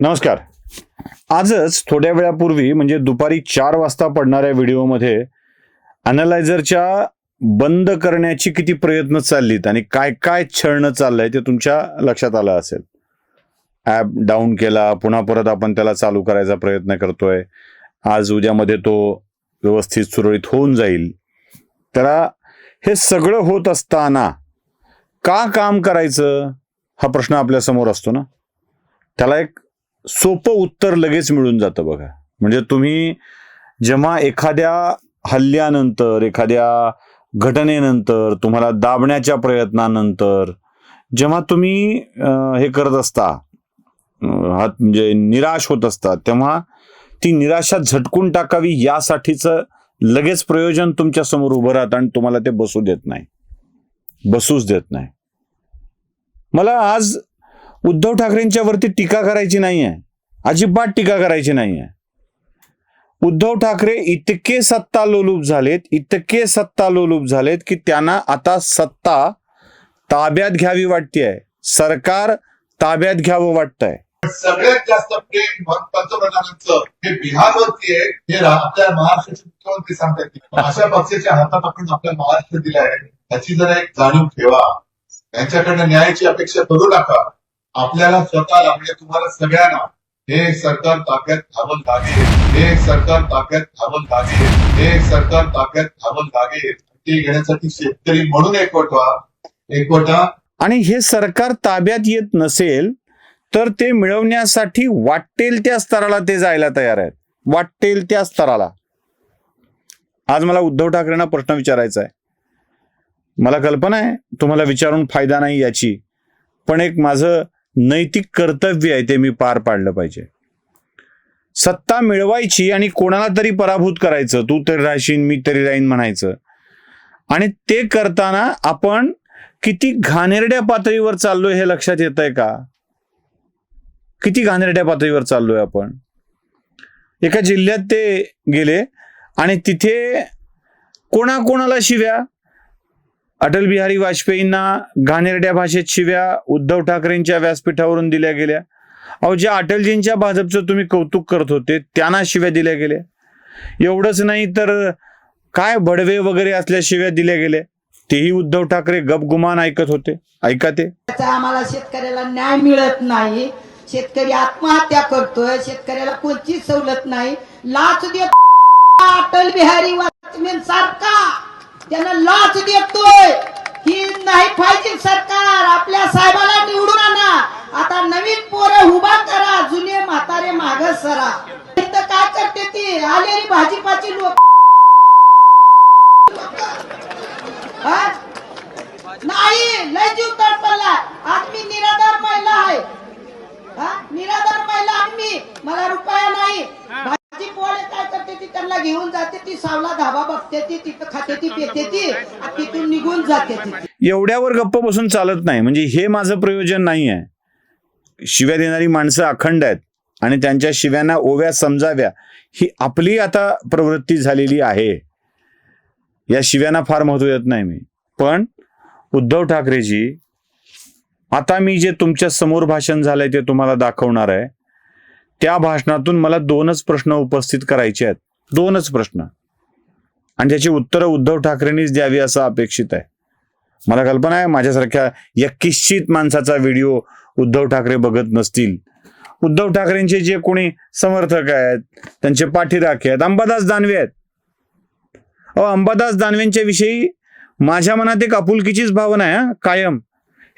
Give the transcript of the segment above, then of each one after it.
नमस्कार. आजच थोड्या वेळापूर्वी म्हणजे दुपारी चार वाजता पडणाऱ्या व्हिडिओमध्ये अनालायझरच्या बंद करण्याची किती प्रयत्न चाललीत आणि काय काय छळणं चाललंय ते तुमच्या लक्षात आलं असेल. ॲप डाऊन केला पुन्हा परत आपण त्याला चालू करायचा प्रयत्न करतोय. आज उद्यामध्ये तो व्यवस्थित सुरळीत होऊन जाईल. त्याला हे सगळं होत असताना का काम करायचं? हा प्रश्न आपल्यासमोर असतो ना. त्याला एक सोपं उत्तर लगेच मिळून जातं बघा. म्हणजे तुम्ही जेव्हा एखाद्या हल्ल्यानंतर एखाद्या घटनेनंतर तुम्हाला दाबण्याच्या प्रयत्नानंतर जेव्हा तुम्ही हे करत असता हात म्हणजे निराश होत असता तेव्हा ती निराशा झटकून टाकावी यासाठीचं लगेच प्रयोजन तुमच्यासमोर उभं राहतं आणि तुम्हाला ते बसू देत नाही. बसूच देत नाही. मला आज उद्धव ठाकरेंच्या वरती टीका करायची नाही आहे अजिबात टीका करायची नाही आहे उद्धव ठाकरे इतके सत्ता लोलूप झालेत इतके सत्ता लोलूप झालेत की त्यांना आता सत्ता ताब्यात घ्यावी वाटतेय. सरकार ताब्यात घ्यावं वाटतंय. सगळ्यात जास्त प्रेम पंतप्रधानांचं हे बिहारवरती आहे हे आपल्या महाराष्ट्राचे मुख्यमंत्री सांगतात अशा पक्षाच्या हातात आपण आपल्या महाराष्ट्र दिला आहे त्याची जरा एक जाणीव ठेवा. त्यांच्याकडनं न्यायाची अपेक्षा करू नका. आपल्याला स्वतःला म्हणजे तुम्हाला सगळ्यांना हे सरकार ताब्यात घ्यावं लागेल हे सरकार ताब्यात घ्यावं लागेल हे सरकार ताब्यात घ्यावं लागेल. ते घेण्यासाठी शेतकरी म्हणून एकवटवा एकवटा आणि हे सरकार ताब्यात येत नसेल तर ते मिळवण्यासाठी वाटेल त्या स्तराला ते जायला तयार आहेत. वाटेल त्या स्तराला. आज मला उद्धव ठाकरेंना प्रश्न विचारायचा आहे. मला कल्पना आहे तुम्हाला विचारून फायदा नाही याची. पण एक माझं नैतिक कर्तव्य आहे ते मी पार पाडलं पाहिजे. सत्ता मिळवायची आणि कोणाला तरी पराभूत करायचं तू तरी राहशील मी तरी राहीन म्हणायचं. आणि ते करताना आपण किती घाणेरड्या पातळीवर चाललोय हे लक्षात येत आहे का? किती घाणेरड्या पातळीवर चाललोय आपण? एका जिल्ह्यात ते गेले आणि तिथे कोणाकोणाला शिव्या? अटल बिहारी वाजपेयींना घाणेरड्या भाषेत शिव्या उद्धव ठाकरेंच्या व्यासपीठावरून दिल्या गेल्या. अहो ज्या अटलजींच्या भाजपचं तुम्ही कौतुक करत होते त्यांना शिव्या दिल्या गेल्या. एवढंच नाही तर काय भडवे वगैरे असल्या शिव्या दिल्या गेल्या. तेही उद्धव ठाकरे गपगुमान ऐकत होते. ऐका ते. आम्हाला शेतकऱ्याला न्याय मिळत नाही. शेतकरी आत्महत्या करतोय. शेतकऱ्याला कोणतीच सवलत नाही. लाच देत अटल बिहारी वाजपेयी सारखा त्यांना लाच देतोय. ही नाही पाहिजे सरकार. आपल्या साहेबाला निवडून आणा. आता नवीन पोरं उभा करा. जुने म्हातारे माग सरा. इथं काय करते ती? आलेली भाजीपाची लोक. नाही लय जीव तडपडला आज मी निराधार महिला आहे. निराधार महिला आम्ही. मला रुपया नाही. ती पोळे काय करते ती त्यांना घेऊन जाते ती सावला धाबा बघते ती तिथं खाते ती पेते ती आणि तिथून निघून जाते ती एवढ्यावर गप्प बसून चालत नाही. म्हणजे हे माझं प्रयोजन नाही आहे. शिव्या देणारी माणसं अखंड आहेत आणि त्यांच्या शिव्यांना ओव्या समजाव्या. ही आपली आता प्रवृत्ती झालेली आहे. या शिव्यांना फार महत्त्व देत नाही मी. पण उद्धव ठाकरेजी आता मी जे तुमच्यासमोर भाषण झालंय ते तुम्हाला दाखवणार आहे. त्या भाषणातून मला दोनच प्रश्न उपस्थित करायचे आहेत. दोनच प्रश्न. आणि त्याची उत्तरं उद्धव ठाकरेंनीच द्यावी असं अपेक्षित आहे. मला कल्पना आहे माझ्यासारख्या यक्किश्चित माणसाचा व्हिडिओ उद्धव ठाकरे बघत नसतील. उद्धव ठाकरेंचे जे कोणी समर्थक आहेत त्यांचे पाठीराखे आहेत अंबादास दानवे आहेत. अहो अंबादास दानवेंच्या विषयी माझ्या मनात एक आपुलकीचीच भावना आहे कायम.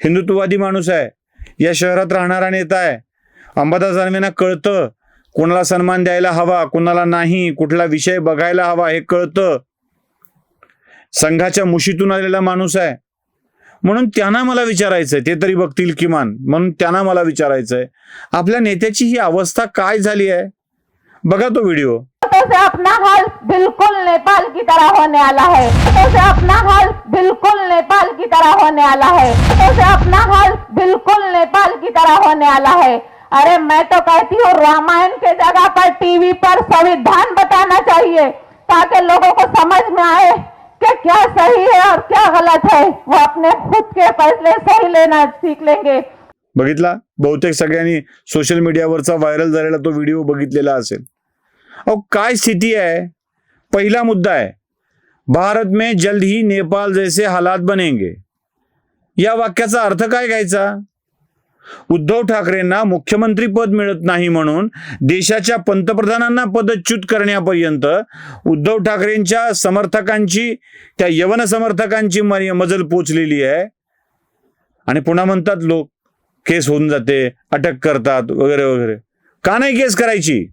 हिंदुत्ववादी माणूस आहे. या शहरात राहणारा नेता आहे. अंबादास दानवेंना कळतं. कोणाला सन्मान द्यायला हवा कोणाला नाही कुठला विषय बघायला हवा हे कळतं. संघाच्या मुशीतून आलेला माणूस आहे. म्हणून त्यांना मला विचारायचंय ते तरी बघतील किमान. म्हणून त्यांना मला विचारायचंय आपल्या नेत्याची ही अवस्था काय झाली आहे? बघा तो व्हिडिओ. से अपना हाल बिल्कुल नेपाल की तरह होने वाला है. तो से अपना हाल बिल्कुल नेपाल की तरह होने वाला है. तो से अपना हाल बिल्कुल नेपाल की तरह होने वाला है. अरे मैं तो कहती हूँ रामायण के जगह पर टीवी पर संविधान बताना चाहिए ताकि लोगों को समझ में आए कि क्या सही है और क्या गलत है। वो अपने खुद के फैसले सही लेना सीख लेंगे। बघितला? बहुतेक सगळ्यांनी सोशल मीडियावरचा व्हायरल झालेला तो व्हिडिओ बघितलेला असेल. अहो काय स्थिती आहे? पहिला मुद्दा आहे भारत में जल्द ही नेपाल जैसे हालात बनेंगे. या वाक्याचा अर्थ काय घ्यायचा? उद्धव ठाकरेंना मुख्यमंत्री पद मिळत नाही म्हणून देशाच्या पंतप्रधानांना पदच्युत करण्यापर्यंत उद्धव ठाकरेंच्या समर्थकांची त्या यवन समर्थकांची मजल पोचलेली आहे. आणि पुन्हा म्हणतात लोक केस होऊन जाते अटक करतात वगैरे वगैरे. का नाही केस करायची?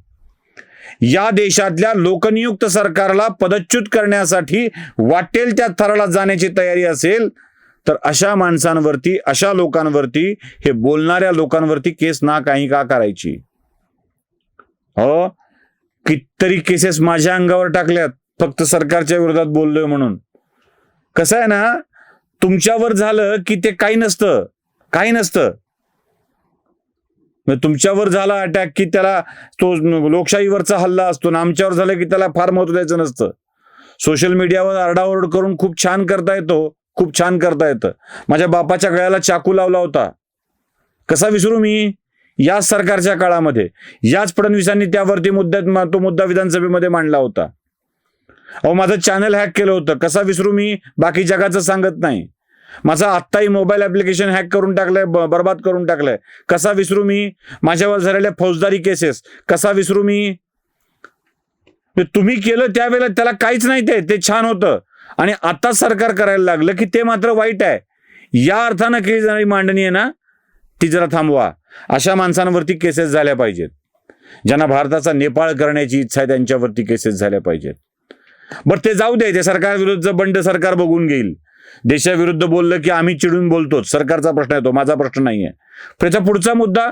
या देशातल्या लोकनियुक्त सरकारला पदच्युत करण्यासाठी वाटेल त्या थराला जाण्याची तयारी असेल तर अशा माणसांवरती अशा लोकांवरती हे बोलणाऱ्या लोकांवरती केस ना काही का करायची? हो? कितीतरी केसेस माझ्या अंगावर टाकल्यात फक्त सरकारच्या विरोधात बोललोय म्हणून. कसं आहे ना तुमच्यावर झालं की ते काही नसतं काही नसतं. तुमच्यावर झाला अटॅक की त्याला तो लोकशाहीवरचा हल्ला असतो ना आमच्यावर झालं की त्याला फार महत्त्व द्यायचं नसतं. सोशल मीडियावर आरडाओरड करून खूप छान करता येतो. खूप छान करता येतं माझ्या बापाच्या गळ्याला चाकू लावला होता. कसा विसरू मी? याच सरकारच्या काळामध्ये. याच फडणवीसांनी त्यावरती मुद्द्यात तो मुद्दा विधानसभेमध्ये मांडला होता. अहो माझं चॅनल हॅक केलं होतं. कसा विसरू मी? बाकी जगाचं सांगत नाही. माझा आत्ताही मोबाईल ऍप्लिकेशन हॅक करून टाकलंय बरबाद बर्बाद करून टाकलंय. कसा विसरू मी? माझ्यावर झालेल्या फौजदारी केसेस कसा विसरू मी? तुम्ही केलं त्यावेळेला त्याला काहीच नाही ते ते छान होतं. आणि आता सरकार करायला लागलं की ते मात्र वाईट आहे. या अर्थानं केली जाणारी मांडणी आहे ना ती जरा थांबवा. अशा माणसांवरती केसेस झाल्या पाहिजेत. ज्यांना भारताचा नेपाळ करण्याची इच्छा आहे त्यांच्यावरती केसेस झाल्या पाहिजेत. बरं ते जाऊ दे ते सरकार विरुद्ध बंड सरकार बघून घेईल. देशाविरुद्ध बोललं की आम्ही चिडून बोलतोच. सरकारचा प्रश्न आहे तो माझा प्रश्न नाहीये. त्याचा पुढचा मुद्दा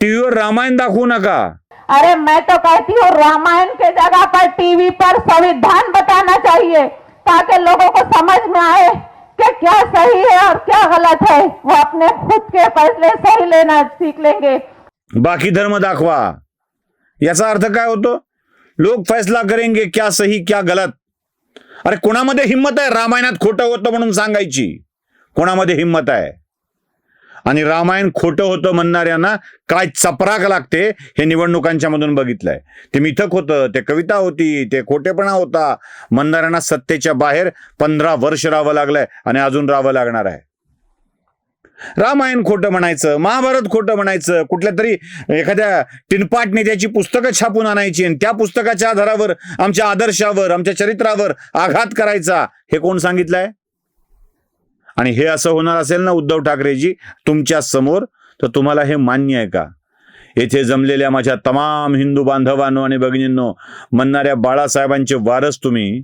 टीव्हीवर रामायण दाखवू नका. अरे मैं तो कहती हूँ रामायण के जगह पर टीवी पर संविधान बताना चाहिए। ताकि लोगों को समझ में आए कि क्या सही है और क्या गलत है। वो अपने खुद के फैसले सही लेना सीख लेंगे। बाकी धर्म दाखवा। याचा अर्थ काय होतो? लोक फैसला करेंगे क्या सही क्या गलत। अरे कोणामध्ये हिंमत आहे? रामायणात खोटं होतं म्हणून सांगायची. कोणामध्ये हिंमत आहे? आणि रामायण खोटं होतं म्हणणाऱ्यांना काय चपराक लागते हे निवडणुकांच्या मधून बघितलंय. ते मिथक होतं ते कविता होती ते खोटेपणा होता. म्हणणाऱ्यांना सत्तेच्या बाहेर पंधरा वर्ष राहावं लागलंय आणि अजून राहावं लागणार आहे. रामायण खोटं म्हणायचं महाभारत खोटं म्हणायचं कुठल्या तरी एखाद्या टिनपाट नेत्याची पुस्तकं छापून आणायची आणि त्या पुस्तकाच्या आधारावर आमच्या आदर्शावर आमच्या चरित्रावर आघात करायचा हे कोण सांगितलंय? आणि हे असं होणार असेल ना उद्धव ठाकरेजी तुमच्यासमोर तर तुम्हाला हे मान्य आहे का? येथे जमलेल्या माझ्या तमाम हिंदू बांधवांनो आणि भगिनींनो म्हणणाऱ्या बाळासाहेबांचे वारस तुम्ही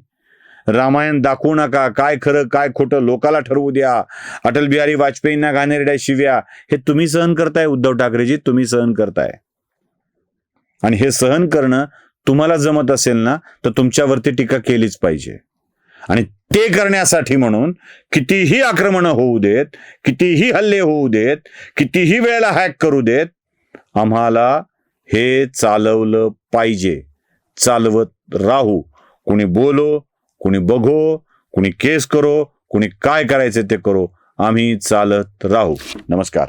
रामायण दाखवू नका. काय खरं काय खोटं लोकाला ठरवू द्या. अटल बिहारी वाजपेयींना घाणेरड्या शिव्या हे तुम्ही सहन करताय उद्धव ठाकरेजी तुम्ही सहन करताय. आणि हे सहन करणं तुम्हाला जमत असेल ना तर तुमच्यावरती टीका केलीच पाहिजे. आणि ते करण्यासाठी म्हणून कितीही आक्रमणं होऊ देत कितीही हल्ले होऊ देत कितीही वेळेला हॅक करू देत आम्हाला हे चालवलं पाहिजे. चालवत राहू. कुणी बोलो कुणी बघो कुणी केस करो कुणी काय करायचं ते करो. आम्ही चालत राहू. नमस्कार.